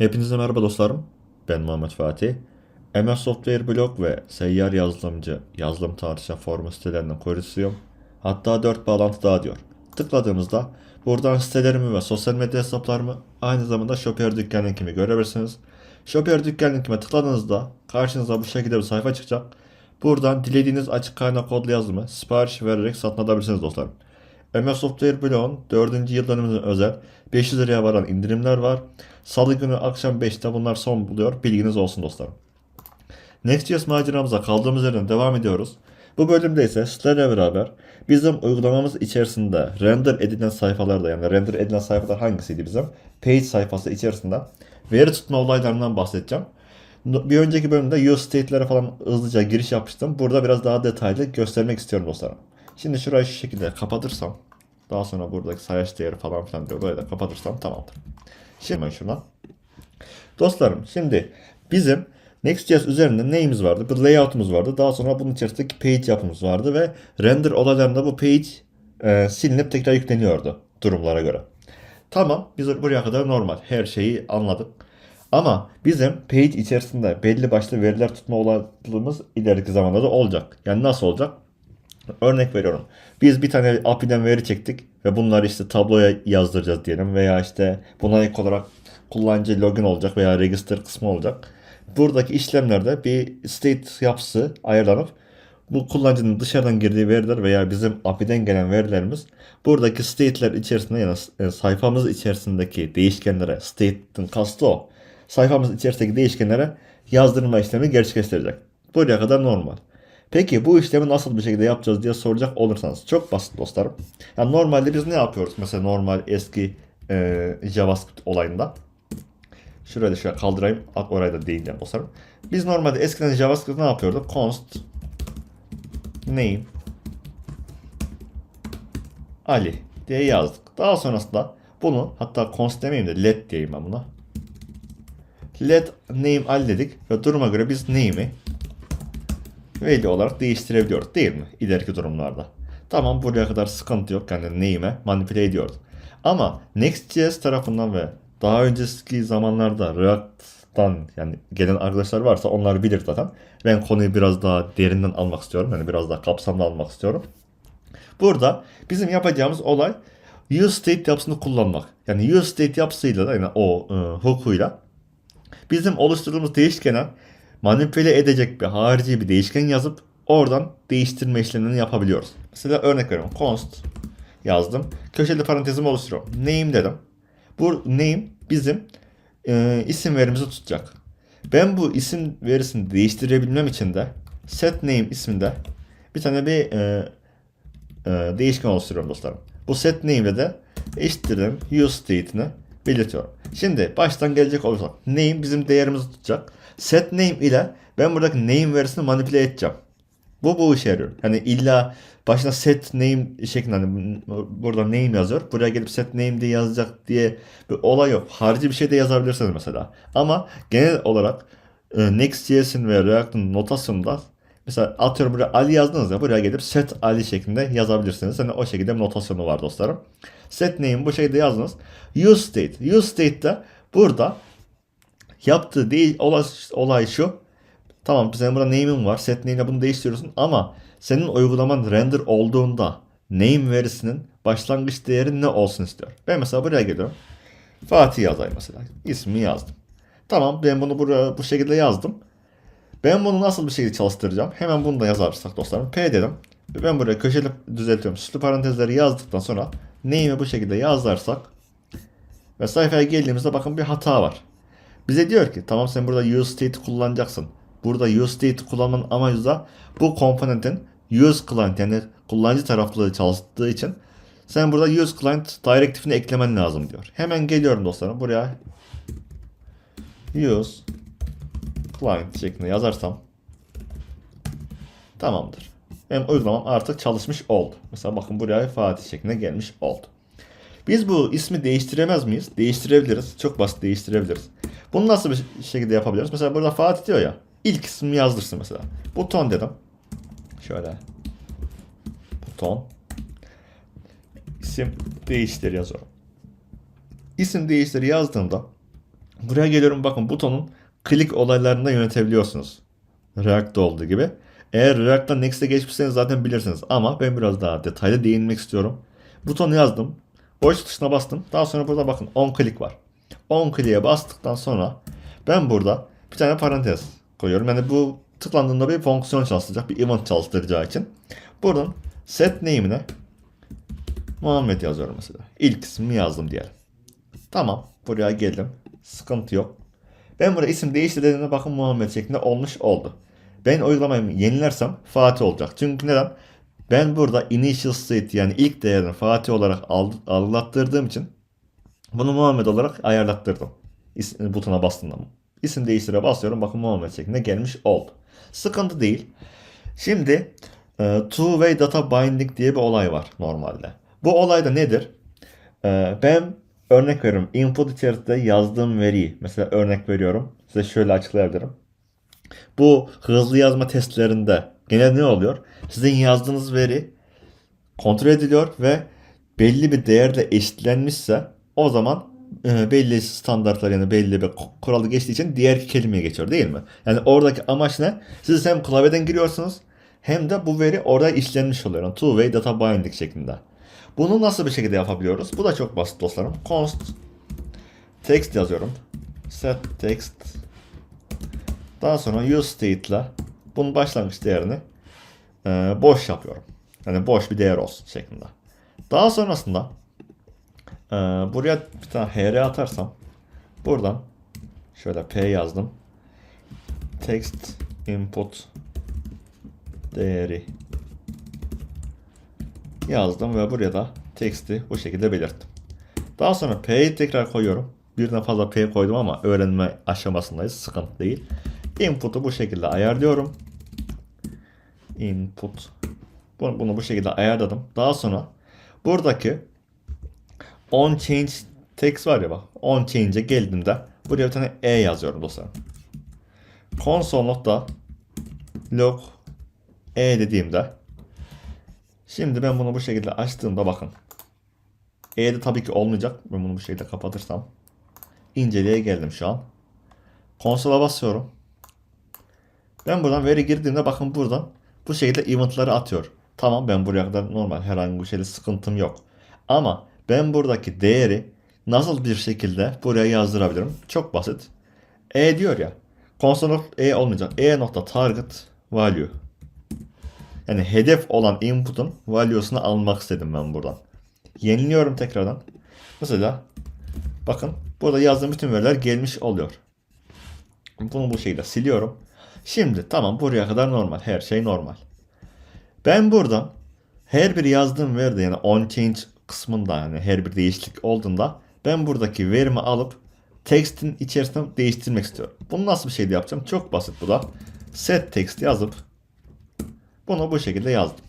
Hepinize merhaba dostlarım. Ben Muhammed Fatih. MS Software Blog ve Seyyar Yazılımcı yazılım tarihçi forum sitelerinden korusuyum. Hatta 4 bağlantı daha diyor. Tıkladığınızda buradan sitelerimi ve sosyal medya hesaplarımı aynı zamanda Shopper dükkan linkimi görebilirsiniz. Shopper dükkan linkime tıkladığınızda karşınıza bu şekilde bir sayfa çıkacak. Buradan dilediğiniz açık kaynak kodlu yazılımı sipariş vererek satın alabilirsiniz dostlarım. MS Software Blog'un 4. yıl dönümüne özel 500 liraya varan indirimler var. Salı günü akşam 5'te bunlar son buluyor. Bilginiz olsun dostlarım. Next.js maceramıza kaldığımız yerden devam ediyoruz. Bu bölümde ise sizlerle beraber bizim uygulamamız içerisinde render edilen sayfalarda yani render edilen sayfalar hangisiydi bizim? Page sayfası içerisinde veri tutma olaylarından bahsedeceğim. Bir önceki bölümde use state'lere falan hızlıca giriş yapmıştım. Burada biraz daha detaylı göstermek istiyorum dostlarım. Şimdi şurayı şu şekilde kapatırsam daha sonra buradaki sayaç değeri falan filan diyor. Böyle de kapatırsam tamamdır. Şimdi ben şuna. Dostlarım şimdi bizim Next.js üzerinde neyimiz vardı? Bir layout'umuz vardı. Daha sonra bunun içerisindeki page yapımız vardı ve render olaylarında bu page e, silinip tekrar yükleniyordu durumlara göre. Tamam biz buraya kadar normal. Her şeyi anladık. Ama bizim page içerisinde belli başlı veriler tutma olayımız ileriki zamanda da olacak. Yani nasıl olacak? Örnek veriyorum. Biz bir tane API'den veri çektik ve bunları işte tabloya yazdıracağız diyelim veya işte buna ek olarak kullanıcı login olacak veya register kısmı olacak. Buradaki işlemlerde bir state yapısı ayarlanıp bu kullanıcının dışarıdan girdiği veriler veya bizim API'den gelen verilerimiz buradaki state'ler içerisinde yani e, sayfamız içerisindeki değişkenlere state'in kastı o. Sayfamız içerisindeki değişkenlere yazdırma işlemi gerçekleştirecek. Buraya kadar normal. Peki bu işlemi nasıl bir şekilde yapacağız diye soracak olursanız çok basit dostlarım. Yani normalde biz ne yapıyoruz? Mesela normal eski e, JavaScript olayında. Şurayı da şöyle kaldırayım. Orayı da değineceğim dostlarım. Biz normalde eskiden JavaScript ne yapıyorduk? Const name Ali diye yazdık. Daha sonrasında bunu hatta const demeyeyim de let diyeyim ben buna. Let name Ali dedik ve duruma göre biz name'i value olarak değiştirebiliyoruz değil mi? İleriki durumlarda. Tamam buraya kadar sıkıntı yok. Yani name'e manipüle ediyoruz. Ama Next.js tarafından ve daha önceki zamanlarda React'tan yani gelen arkadaşlar varsa onlar bilir zaten. Ben konuyu biraz daha derinden almak istiyorum. Yani biraz daha kapsamlı almak istiyorum. Burada bizim yapacağımız olay use state yapısını kullanmak. Yani use state yapısıyla da yani o e, hook'uyla bizim oluşturduğumuz değişkene manipüle edecek bir harici bir değişken yazıp oradan değiştirme işlemlerini yapabiliyoruz. Mesela örnek veriyorum. const yazdım. Köşeli parantezimi oluşturuyorum. Name dedim. Bu name bizim e, isim verimizi tutacak. Ben bu isim verisini değiştirebilmem için de set name isminde bir tane bir e, e, değişken oluşturuyorum dostlarım. Bu set name ile de eşittirdim use state'ini belirtiyorum. Şimdi baştan gelecek olursak name bizim değerimizi tutacak. Set name ile ben buradaki name verisini manipüle edeceğim. Bu bu işe yarıyor. Hani illa başına set name şeklinde hani burada name yazıyor. Buraya gelip set name diye yazacak diye bir olay yok. Harici bir şey de yazabilirsiniz mesela. Ama genel olarak e, Next.js'in ve React'ın notasyonunda mesela atıyorum buraya Ali yazdınız ya buraya gelip set Ali şeklinde yazabilirsiniz. Yani o şekilde bir notasyonu var dostlarım. Set name bu şekilde yazdınız. Use state. Use state'de burada yaptığı değil olay, olay şu. Tamam senin burada name'in var. Set name'le bunu değiştiriyorsun ama senin uygulaman render olduğunda name verisinin başlangıç değeri ne olsun istiyor. Ben mesela buraya geliyorum. Fatih yazayım mesela. İsmi yazdım. Tamam ben bunu buraya bu şekilde yazdım. Ben bunu nasıl bir şekilde çalıştıracağım? Hemen bunu da yazarsak dostlarım. P dedim. Ben buraya köşeli düzeltiyorum. Süslü parantezleri yazdıktan sonra name'i bu şekilde yazarsak ve sayfaya geldiğimizde bakın bir hata var. Bize diyor ki tamam sen burada use state kullanacaksın. Burada use state kullanmanın amacı da bu komponentin use client yani kullanıcı taraflı çalıştığı için sen burada use client direktifini eklemen lazım diyor. Hemen geliyorum dostlarım buraya use client şeklinde yazarsam tamamdır. Benim uygulamam artık çalışmış oldu. Mesela bakın buraya Fatih şeklinde gelmiş oldu. Biz bu ismi değiştiremez miyiz? Değiştirebiliriz. Çok basit değiştirebiliriz. Bunu nasıl bir şekilde yapabiliriz? Mesela burada Fatih diyor ya. İlk ismi yazdırsın mesela. Buton dedim. Şöyle. Buton. İsim değiştir yazıyorum. İsim değiştir yazdığımda Buraya geliyorum bakın butonun klik olaylarını da yönetebiliyorsunuz. React'ta olduğu gibi. Eğer React'ta Next'e geçmişseniz zaten bilirsiniz. Ama ben biraz daha detaylı değinmek istiyorum. Butonu yazdım. Boş tuşuna bastım. Daha sonra burada bakın 10 klik var. 10 kliğe bastıktan sonra ben burada bir tane parantez koyuyorum. Yani bu tıklandığında bir fonksiyon çalıştıracak. Bir event çalıştıracağı için. Buradan set name'ine Muhammed yazıyorum mesela. İlk ismimi yazdım diyelim. Tamam. Buraya geldim. Sıkıntı yok. Ben buraya isim değiştir dediğimde bakın Muhammed şeklinde olmuş oldu. Ben uygulamayı yenilersem Fatih olacak. Çünkü neden? Ben burada initial state yani ilk değerini Fatih olarak al- algılattırdığım için bunu Muhammed olarak ayarlattırdım. İs- butona bastığımda. İsim değiştire basıyorum. Bakın Muhammed şeklinde gelmiş oldu. Sıkıntı değil. Şimdi e, two-way data binding diye bir olay var normalde. Bu olay da nedir? E, ben örnek veriyorum. Input içerisinde yazdığım veriyi mesela örnek veriyorum. Size şöyle açıklayabilirim. Bu hızlı yazma testlerinde genelde ne oluyor? Sizin yazdığınız veri kontrol ediliyor ve belli bir değerle eşitlenmişse o zaman e, belli standartlar yani belli bir kuralı geçtiği için diğer kelimeye geçiyor değil mi? Yani oradaki amaç ne? Siz hem klavyeden giriyorsunuz hem de bu veri orada işlenmiş oluyor. Yani two way data binding şeklinde. Bunu nasıl bir şekilde yapabiliyoruz? Bu da çok basit dostlarım. Const text yazıyorum. Set text daha sonra use state ile bunun başlangıç değerini e, boş yapıyorum. Yani boş bir değer olsun şeklinde. Daha sonrasında e, buraya bir tane hr atarsam buradan şöyle p yazdım. Text input değeri yazdım ve buraya da text'i bu şekilde belirttim. Daha sonra p'yi tekrar koyuyorum. Birden fazla p koydum ama öğrenme aşamasındayız. Sıkıntı değil. Input'u bu şekilde ayarlıyorum. Input. Bunu, bunu bu şekilde ayarladım. Daha sonra buradaki on change text var ya bak. On change'e geldiğimde buraya bir tane e yazıyorum dostlarım. Console log e dediğimde şimdi ben bunu bu şekilde açtığımda bakın. E de tabii ki olmayacak. Ben bunu bu şekilde kapatırsam. inceleye geldim şu an. Konsola basıyorum. Ben buradan veri girdiğimde bakın buradan bu şekilde eventları atıyor. Tamam ben buraya kadar normal herhangi bir şeyde sıkıntım yok. Ama ben buradaki değeri nasıl bir şekilde buraya yazdırabilirim? Çok basit. E diyor ya. Console E olmayacak. E nokta target value. Yani hedef olan input'un value'sunu almak istedim ben buradan. Yeniliyorum tekrardan. Mesela bakın burada yazdığım bütün veriler gelmiş oluyor. Bunu bu şekilde siliyorum. Şimdi tamam buraya kadar normal. Her şey normal. Ben buradan her bir yazdığım veride yani on change kısmında yani her bir değişiklik olduğunda ben buradaki verimi alıp text'in içerisinde değiştirmek istiyorum. Bunu nasıl bir şeyde yapacağım? Çok basit bu da. Set text yazıp bunu bu şekilde yazdım.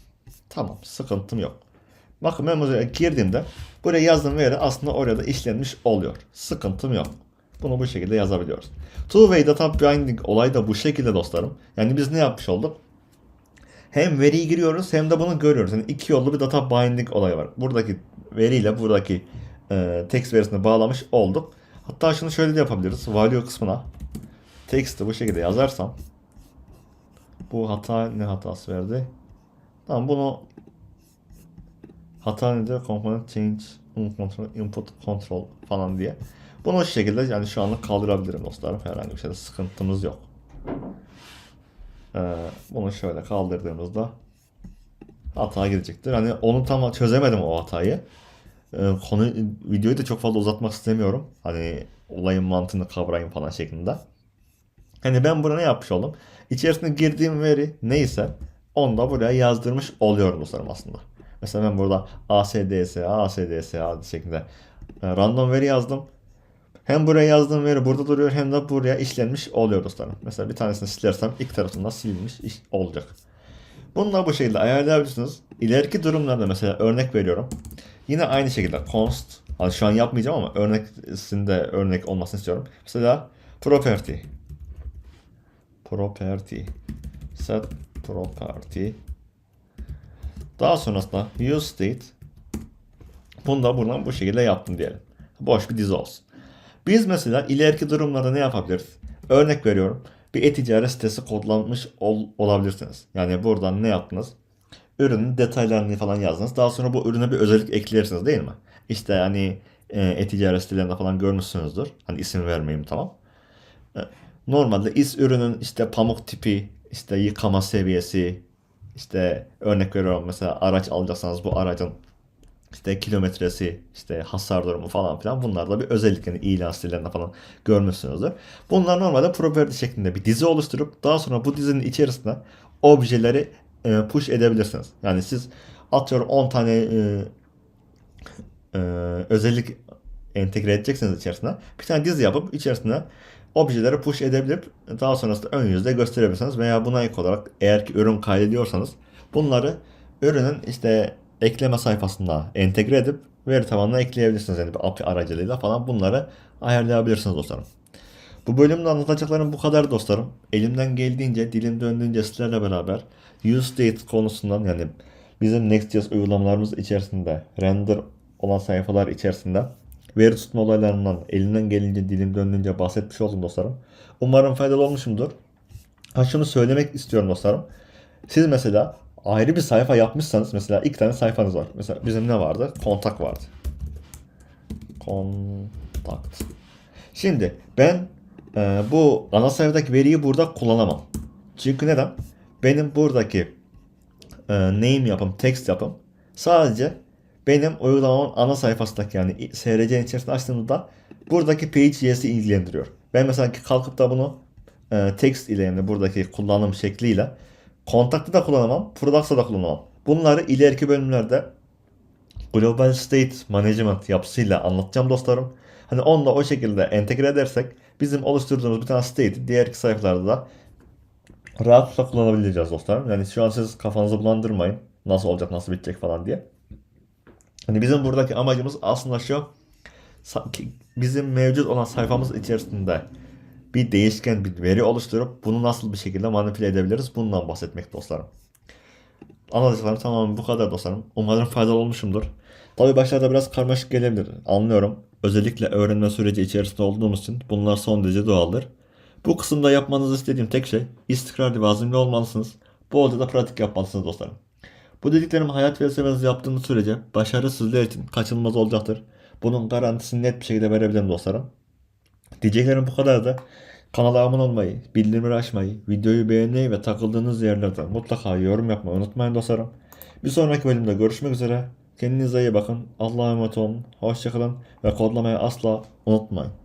Tamam sıkıntım yok. Bakın ben buraya girdiğimde buraya yazdığım veri aslında oraya da işlenmiş oluyor. Sıkıntım yok. Bunu bu şekilde yazabiliyoruz. Two-way data binding olay da bu şekilde dostlarım. Yani biz ne yapmış olduk? Hem veriyi giriyoruz hem de bunu görüyoruz. Yani iki yollu bir data binding olayı var. Buradaki veriyle buradaki e, text verisini bağlamış olduk. Hatta şunu şöyle de yapabiliriz. Value kısmına text'i bu şekilde yazarsam bu hata ne hatası verdi? Tamam bunu hata nedir? Component change control, input control falan diye. Bunu şu şekilde yani şu anlık kaldırabilirim dostlarım. Herhangi bir şeyde sıkıntımız yok. Ee, bunu şöyle kaldırdığımızda hata girecektir. Hani onu tam çözemedim o hatayı. Ee, konu videoyu da çok fazla uzatmak istemiyorum. Hani olayın mantığını kavrayın falan şeklinde. Hani ben burada ne yapmış oldum? İçerisine girdiğim veri neyse onu da buraya yazdırmış oluyorum dostlarım aslında. Mesela ben burada ASDSA, ASDSA şeklinde e, random veri yazdım. Hem buraya yazdığım veri burada duruyor hem de buraya işlenmiş oluyor dostlarım. Mesela bir tanesini silersem ilk tarafından silinmiş iş olacak. Bununla bu şekilde ayarlayabilirsiniz. İleriki durumlarda mesela örnek veriyorum. Yine aynı şekilde const. Hani şu an yapmayacağım ama örneksinde örnek olmasını istiyorum. Mesela property. Property. Set property. Daha sonrasında use state. Bunu da buradan bu şekilde yaptım diyelim. Boş bir dizi olsun. Biz mesela ileriki durumlarda ne yapabiliriz? Örnek veriyorum. Bir e-ticaret sitesi kodlanmış ol- olabilirsiniz. Yani buradan ne yaptınız? Ürünün detaylarını falan yazdınız. Daha sonra bu ürüne bir özellik eklersiniz değil mi? İşte hani e, e-ticaret sitelerinde falan görmüşsünüzdür. Hani isim vermeyeyim tamam. E, Normalde is ürünün işte pamuk tipi, işte yıkama seviyesi, işte örnek veriyorum mesela araç alacaksanız bu aracın işte kilometresi, işte hasar durumu falan filan bunlar da bir özellik yani ilan sitelerinde falan görmüşsünüzdür. Bunlar normalde property şeklinde bir dizi oluşturup daha sonra bu dizinin içerisine objeleri e, push edebilirsiniz. Yani siz atıyorum 10 tane e, e, özellik entegre edeceksiniz içerisine. Bir tane dizi yapıp içerisine objeleri push edebilip daha sonrasında ön yüzde gösterebilirsiniz. Veya buna ek olarak eğer ki ürün kaydediyorsanız bunları ürünün işte ekleme sayfasında entegre edip veri tabanına ekleyebilirsiniz. Yani bir API aracılığıyla falan bunları ayarlayabilirsiniz dostlarım. Bu bölümde anlatacaklarım bu kadar dostlarım. Elimden geldiğince, dilim döndüğünce sizlerle beraber use state konusundan yani bizim Next.js uygulamalarımız içerisinde render olan sayfalar içerisinde veri tutma olaylarından elimden gelince, dilim döndüğünce bahsetmiş oldum dostlarım. Umarım faydalı olmuşumdur. Ha şunu söylemek istiyorum dostlarım. Siz mesela ayrı bir sayfa yapmışsanız mesela ilk tane sayfanız var. Mesela bizim ne vardı? Kontak vardı. Kontakt. Şimdi ben e, bu ana sayfadaki veriyi burada kullanamam. Çünkü neden? Benim buradaki e, name yapım, text yapım sadece benim uygulamamın ana sayfasındaki yani SRC'nin içerisinde açtığımda buradaki page.js'i ilgilendiriyor. Ben mesela kalkıp da bunu e, text ile yani buradaki kullanım şekliyle kontakta da kullanamam, products'ta da kullanamam. Bunları ileriki bölümlerde Global State Management yapısıyla anlatacağım dostlarım. Hani onu da o şekilde entegre edersek bizim oluşturduğumuz bir tane state'i diğer sayfalarda da rahatlıkla kullanabileceğiz dostlarım. Yani şu an siz kafanızı bulandırmayın. Nasıl olacak, nasıl bitecek falan diye. Hani bizim buradaki amacımız aslında şu. Bizim mevcut olan sayfamız içerisinde bir değişken bir veri oluşturup bunu nasıl bir şekilde manipüle edebiliriz bundan bahsetmek dostlarım. Anlatacaklarım tamamen bu kadar dostlarım. Umarım faydalı olmuşumdur. Tabi başlarda biraz karmaşık gelebilir. Anlıyorum. Özellikle öğrenme süreci içerisinde olduğumuz için bunlar son derece doğaldır. Bu kısımda yapmanızı istediğim tek şey istikrarlı ve azimli olmalısınız. Bolca da pratik yapmalısınız dostlarım. Bu dediklerimi hayat felsefenizi yaptığınız sürece başarı sizler için kaçınılmaz olacaktır. Bunun garantisini net bir şekilde verebilirim dostlarım. Diyeceklerim bu kadardı. Kanala abone olmayı, bildirimleri açmayı, videoyu beğenmeyi ve takıldığınız yerlerde mutlaka yorum yapmayı unutmayın dostlarım. Bir sonraki bölümde görüşmek üzere. Kendinize iyi bakın. Allah'a emanet olun. Hoşçakalın ve kodlamayı asla unutmayın.